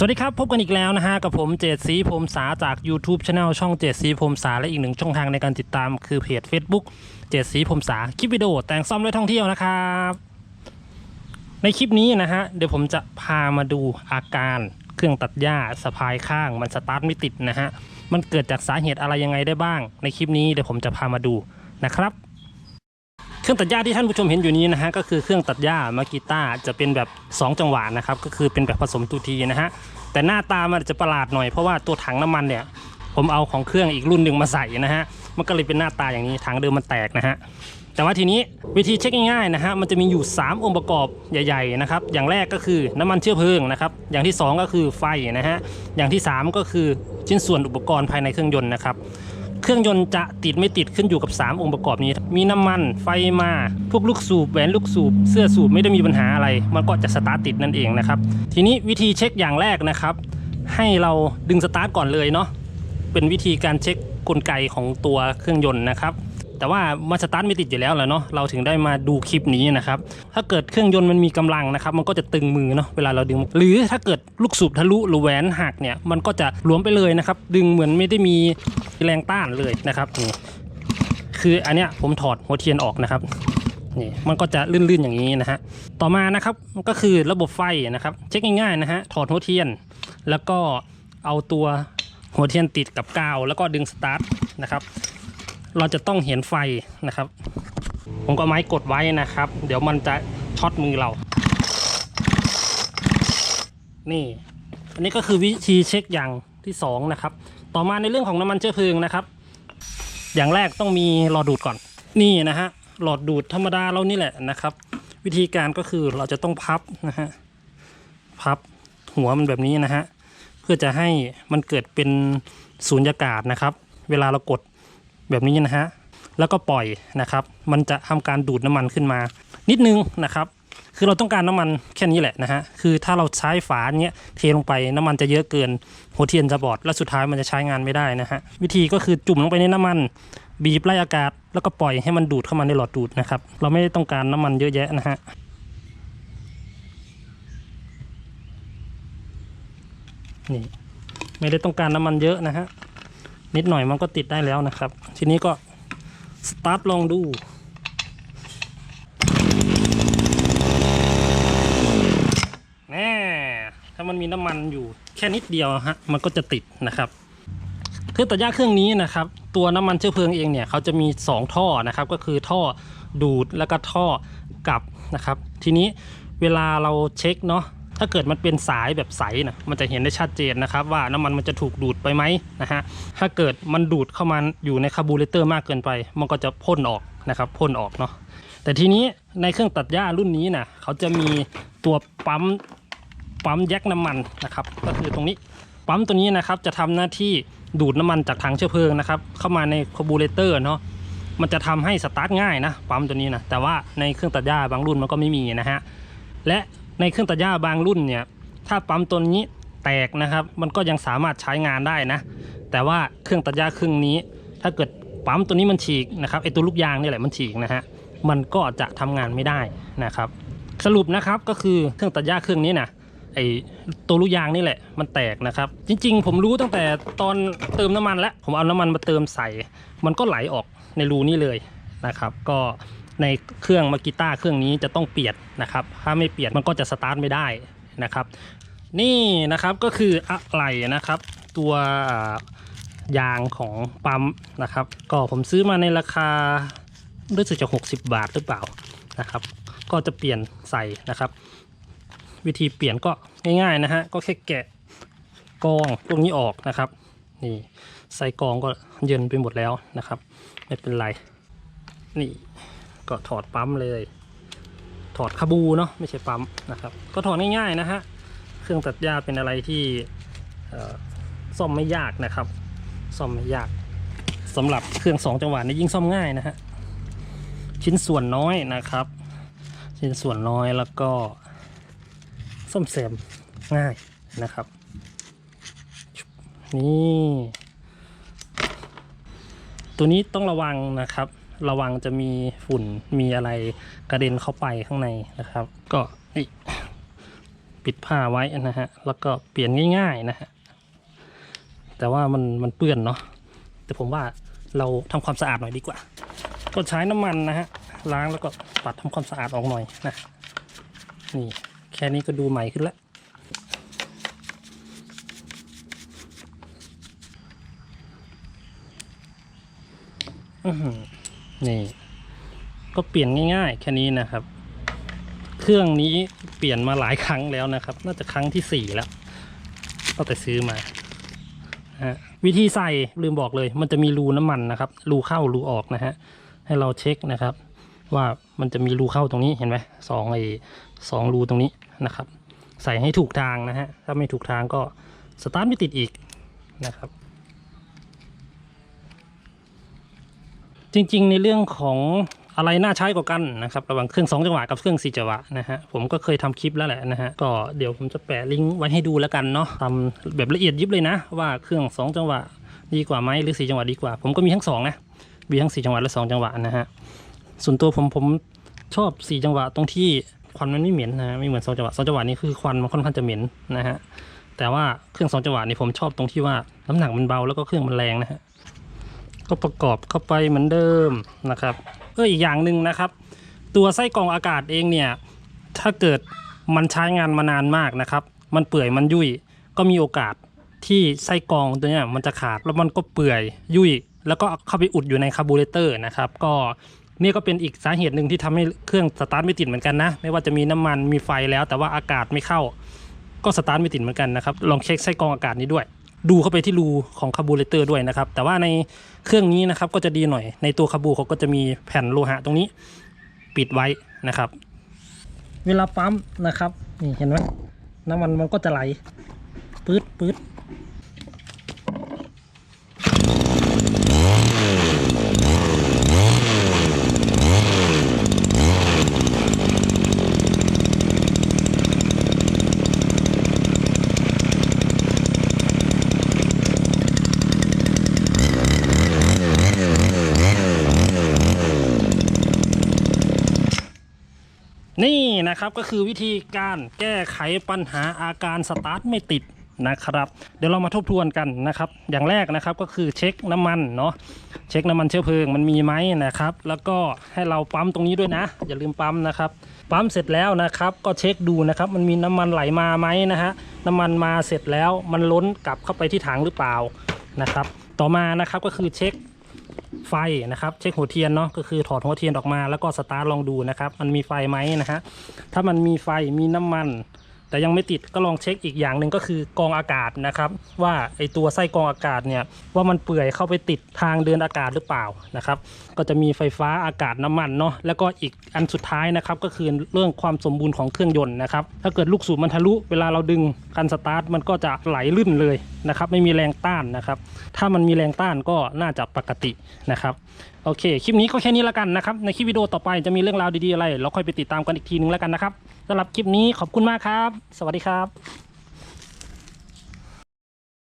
สวัสดีครับ พบกันอีกแล้วนะฮะ กับผมเจดสีพรมสาจาก YouTube Channel ช่องเจดสีพรมสา และอีกหนึ่งช่องทางในการติดตามคือเพจ Facebook เจดสีพรมสา คลิปวิดีโอแต่งซ่อมและท่องเที่ยวนะครับ ในคลิปนี้นะฮะ เดี๋ยวผมจะพามาดูอาการเครื่องตัดหญ้าสะพายข้าง มันสตาร์ทไม่ติดนะฮะ มันเกิดจากสาเหตุอะไรยังไงได้บ้าง ในคลิปนี้เดี๋ยวผมจะพามาดูนะครับ ครื่องตัดหญ้าที่ท่านผู้ชมเห็นอยู่นี้นะฮะก็คือเครื่องตัดหญ้ามากิต้าจะเป็นแบบ 2 จังหวะนะครับก็คือเป็นแบบผสมตูทีนะฮะแต่หน้าตามันจะประหลาดหน่อยเพราะว่าตัวถังน้ำมันเนี่ยผมเอาของเครื่องอีกรุ่นหนึ่งมาใส่นะฮะมันก็เลยเป็นหน้าตาอย่างนี้ถังเดิมมันแตกนะฮะแต่ว่าทีนี้วิธีเช็คง่ายๆนะฮะมันจะมีอยู่ 3 องค์ประกอบใหญ่ๆนะครับอย่างแรกก็คือน้ำมันเชื้อเพลิงนะครับอย่างที่ 2 ก็คือไฟนะฮะอย่างที่ 3 ก็คือชิ้นส่วนอุปกรณ์ภายในเครื่องยนต์นะครับ เครื่องยนต์จะติดไม่ติดขึ้นอยู่กับ 3 องค์ประกอบนี้ มีน้ำมันไฟมา พวกลูกสูบแหวนลูกสูบ เสื้อสูบไม่ได้มีปัญหาอะไร มันก็จะสตาร์ตติดนั่นเองนะครับ ทีนี้วิธีเช็คอย่างแรกนะครับ ให้เราดึงสตาร์ทก่อนเลยเนาะเป็นวิธีการเช็คกลไกของตัวเครื่องยนต์นะครับ แต่ว่ามันสตาร์ทไม่ติดอยู่แล้วแหละเนาะเราถึงได้มาดูคลิปนี้นะครับถ้าเกิดเครื่องยนต์มันมีกำลังนะครับมันก็จะตึงมือเนาะเวลาเราดึง หรือถ้าเกิดลูกสูบทะลุหรือแหวนหักเนี่ยมันก็จะหลวมไปเลยนะครับดึงเหมือนไม่ได้มีแรงต้านเลยนะครับนี่คืออันเนี้ยผมถอดหัวเทียนออกนะครับนี่มันก็จะลื่นๆอย่างนี้นะฮะต่อมานะครับก็คือระบบไฟนะครับ เช็คง่ายๆนะฮะถอดหัวเทียน แล้วก็เอาตัวหัวเทียนติดกับกาว แล้วก็ดึงสตาร์ทนะครับ เราจะต้องเห็นไฟนะครับ ผมก็ไม้กดไว้นะครับ เดี๋ยวมันจะช็อตมือเรา นี่ อันนี้ก็คือวิธีเช็คอย่างที่สองนะครับ ต่อมาในเรื่องของน้ำมันเชื้อเพลิงนะครับ อย่างแรกต้องมีหลอดดูดก่อน นี่นะฮะ หลอดดูดธรรมดาเรานี่แหละนะครับ วิธีการก็คือเราจะต้องพับนะฮะ พับหัวมันแบบนี้นะฮะ เพื่อจะให้มันเกิดเป็นสูญญากาศนะครับ เวลาเรากด แบบนี้นะฮะแล้วก็ปล่อยนะครับ มันจะทำการดูดน้ำมันขึ้นมา นิดนึงนะครับ คือเราต้องการน้ำมันแค่นี้แหละนะฮะคือถ้าเราใช้ฝาเนี้ยเทลงไปน้ำมันจะเยอะเกินหัวเทียนจะบอด และสุดท้ายมันจะใช้งานไม่ได้นะฮะวิธีก็คือจุ่มลงไปในน้ำมัน บีบไล่อากาศ แล้วก็ปล่อยให้มันดูดเข้ามาในหลอดดูดนะครับเราไม่ได้ต้องการน้ำมันเยอะแยะนะฮะนี่ไม่ได้ต้องการน้ำมันเยอะนะฮะ นิดหน่อยมันก็ติดได้แล้วนะครับ ทีนี้ก็สตาร์ทลองดูแน่ถ้ามันมีน้ำมันอยู่แค่นิดเดียวฮะมันก็จะติดนะครับคือตัดหญ้าเครื่องนี้นะครับ ตัวน้ำมันเชื้อเพลิงเองเนี่ยเขาจะมี 2 ท่อนะครับ ก็คือท่อดูดแล้วก็ท่อกลับนะครับ ทีนี้เวลาเราเช็คเนาะ ถ้าเกิดมันเป็นสายแบบใสนะมันจะเห็นได้ชัดเจนนะครับ ว่าน้ำมันมันจะถูกดูดไปไหมนะฮะถ้าเกิดมันดูดเข้ามาอยู่ในคาร์บูเรเตอร์มากเกินไป มันก็จะพ่นออกนะครับพ่นออกเนาะแต่ทีนี้ในเครื่องตัดหญ้ารุ่นนี้นะเขาจะมีตัวปั๊มปั๊มแยกน้ำมันนะครับ ก็คือตรงนี้ปั๊มตัวนี้นะครับจะทำหน้าที่ดูดน้ำมันจากถังเชื้อเพลิงนะครับเข้ามาในคาร์บูเรเตอร์เนาะมันจะทำให้สตาร์ทง่ายนะปั๊มตัวนี้นะแต่ว่าในเครื่องตัดหญ้าบางรุ่นมันก็ไม่มีนะฮะและ ในเครื่องตัดหญ้าบางรุ่นเนี่ย ถ้าปั๊มตัวนี้แตกนะครับ มันก็ยังสามารถใช้งานได้นะ แต่ว่าเครื่องตัดหญ้าเครื่องนี้ ถ้าเกิดปั๊มตัวนี้มันฉีกนะครับไอตัวลูกยางนี่แหละมันฉีกนะฮะ มันก็จะทำงานไม่ได้นะครับ สรุปนะครับก็คือเครื่องตัดหญ้าเครื่องนี้นะไอตัวลูกยางนี่แหละมันแตกนะครับ จริง ๆ ผมรู้ตั้งแต่ตอนเติมน้ำมันแล้ว ผมเอาน้ำมันมาเติมใส่ มันก็ไหลออกในรูนี้เลยนะครับ ก็ ในเครื่องมากิต้าเครื่องนี้จะต้องเปลี่ยนนะครับ ถ้าไม่เปลี่ยนมันก็จะสตาร์ทไม่ได้นะครับ นี่นะครับก็คืออะไรนะครับ ตัวยางของปั๊มนะครับ ก็ผมซื้อมาในราคารู้สึกจะ60 บาทหรือเปล่านะครับ ก็จะเปลี่ยนใส่นะครับ วิธีเปลี่ยนก็ง่ายๆนะฮะก็แค่แกะกองพวกนี้ออกนะครับนี่ใส่กองก็เยินไปหมดแล้วนะครับ ไม่เป็นไร นี่ ก็ถอดปั๊มเลย ถอดคาบูเนาะไม่ใช่ปั๊มนะครับ ก็ถอดง่ายๆนะฮะเครื่องตัดหญ้าเป็นอะไรที่ซ่อมไม่ยากนะครับซ่อมไม่ยากสำหรับเครื่องสองจังหวะนี่ยิ่งซ่อมง่ายนะฮะชิ้นส่วนน้อยนะครับ ชิ้นส่วนน้อยแล้วก็ซ่อมแซมง่ายนะครับ นี่ ตัวนี้ต้องระวังนะครับ ระวังจะมีฝุ่นมีอะไรกระเด็นเข้าไปข้างในนะครับ ก็นี่ปิดผ้าไว้นะฮะแล้วก็เปลี่ยนง่าย ๆนะฮะแต่ว่ามันมันเปื้อนเนาะแต่ผมว่าเราทำความสะอาดหน่อยดีกว่า ก็ใช้น้ำมันนะฮะล้างแล้วก็ปัดทำความสะอาดออกหน่อยนะนี่แค่นี้ก็ดูใหม่ขึ้นแล้วอือ นี่ ก็เปลี่ยนง่ายๆ แค่นี้นะครับ เครื่องนี้เปลี่ยนมาหลายครั้งแล้วนะครับ น่าจะครั้งที่สี่แล้วก็แต่ซื้อมาวิธีใส่ลืมบอกเลย มันจะมีรูน้ำมันนะครับ รูเข้ารูออกนะฮะให้เราเช็คนะครับ ว่ามันจะมีรูเข้าตรงนี้เห็นไหมสองไอ้สองรูตรงนี้นะครับ ใส่ให้ถูกทางนะฮะถ้าไม่ถูกทางก็สตาร์ทไม่ติดอีกนะครับ จริงๆ ในเรื่องของอะไรน่าใช้กว่ากันนะครับระหว่างเครื่อง 2 จังหวะกับเครื่อง 4 จังหวะนะฮะผมก็เคยทำคลิปแล้วแหละนะฮะก็เดี๋ยวผมจะแปะลิงก์ไว้ให้ดูแล้วกันเนาะทำแบบละเอียดยิบเลยนะ ว่าเครื่อง 2 จังหวะดีกว่าไหมหรือ 4 จังหวะดีกว่า ผมก็มีทั้งสองนะมีทั้ง 4 จังหวะและ 2 จังหวะนะฮะส่วนตัวผมผมชอบ 4 จังหวะตรงที่ควันมันไม่เหม็นนะฮะไม่เหมือน2จังหวะ2จังหวะนี่คือควันมันค่อนข้างจะเหม็นนะฮะแต่ว่าเครื่อง2จังหวะนี่ผมชอบตรงที่ว่าน้ำหนักมันเบาแล้วก็เครื่องมันแรงนะฮะ ก็ประกอบเข้าไปเหมือนเดิมนะครับเอออีกอย่างหนึ่งนะครับ ตัวไส้กรองอากาศเองเนี่ยถ้าเกิดมันใช้งานมานานมากนะครับ มันเปื่อยมันยุ่ยก็มีโอกาสที่ไส้กรองตัวเนี้ยมันจะขาดแล้วมันก็เปื่อยยุ่ยแล้วก็เข้าไปอุดอยู่ในคาร์บูเรเตอร์นะครับก็นี่ก็เป็นอีกสาเหตุหนึ่งที่ทำให้เครื่องสตาร์ทไม่ติดเหมือนกันนะ ไม่ว่าจะมีน้ำมันมีไฟแล้ว แต่ว่าอากาศไม่เข้า ก็สตาร์ทไม่ติดเหมือนกันนะครับ ลองเช็คไส้กรองอากาศนี้ด้วย ดูเข้าไปที่รูของคาร์บูเรเตอร์ด้วยนะครับ แต่ว่าในเครื่องนี้นะครับก็จะดีหน่อย ในตัวคาร์บูเขาก็จะมีแผ่นโลหะตรงนี้ปิดไว้นะครับ เวลาปั๊มนะครับ นี่เห็นไหมน้ำมันมันก็จะไหลปื๊ดปื๊ด นะครับก็คือวิธีการแก้ไขปัญหาอาการสตาร์ทไม่ติดนะครับ เดี๋ยวเรามาทบทวนกันนะครับ อย่างแรกนะครับก็คือเช็คน้ำมันเนาะเช็คน้ำมันเชื้อเพลิงมันมีไหมนะครับ แล้วก็ให้เราปั๊มตรงนี้ด้วยนะ อย่าลืมปั๊มนะครับปั๊มเสร็จแล้วนะครับ ก็เช็คดูนะครับ มันมีน้ำมันไหลมาไหมนะฮะน้ำมันมาเสร็จแล้วมันล้นกลับเข้าไปที่ถังหรือเปล่านะครับ ต่อมานะครับก็คือเช็ค ไฟนะครับ เช็คหัวเทียนเนาะก็คือถอดหัวเทียนออกมาแล้วก็สตาร์ทลองดูนะครับ มันมีไฟไหมนะฮะถ้ามันมีไฟมีน้ำมัน แต่ยังไม่ติดก็ลองเช็คอีกอย่างหนึ่งก็คือกองอากาศนะครับ ว่าไอตัวไส้กองอากาศเนี่ยว่ามันเปื่อยเข้าไปติดทางเดินอากาศหรือเปล่านะครับ ก็จะมีไฟฟ้าอากาศน้ำมันเนาะแล้วก็อีกอันสุดท้ายนะครับก็คือเรื่องความสมบูรณ์ของเครื่องยนต์นะครับถ้าเกิดลูกสูบมันทะลุเวลาเราดึงคันสตาร์ทมันก็จะไหลลื่นเลยนะครับไม่มีแรงต้านนะครับถ้ามันมีแรงต้านก็น่าจะปกตินะครับโอเค คลิปนี้ก็แค่นี้ล้วกันนะครับ ในคลิปวิดีโอต่อไปจะมีเรื่องราวดีๆอะไร เราค่อยไปติดตามกันอีกทีนึงแล้วกันนะครับ สำหรับคลิปนี้ขอบคุณมากครับ สวัสดีครับ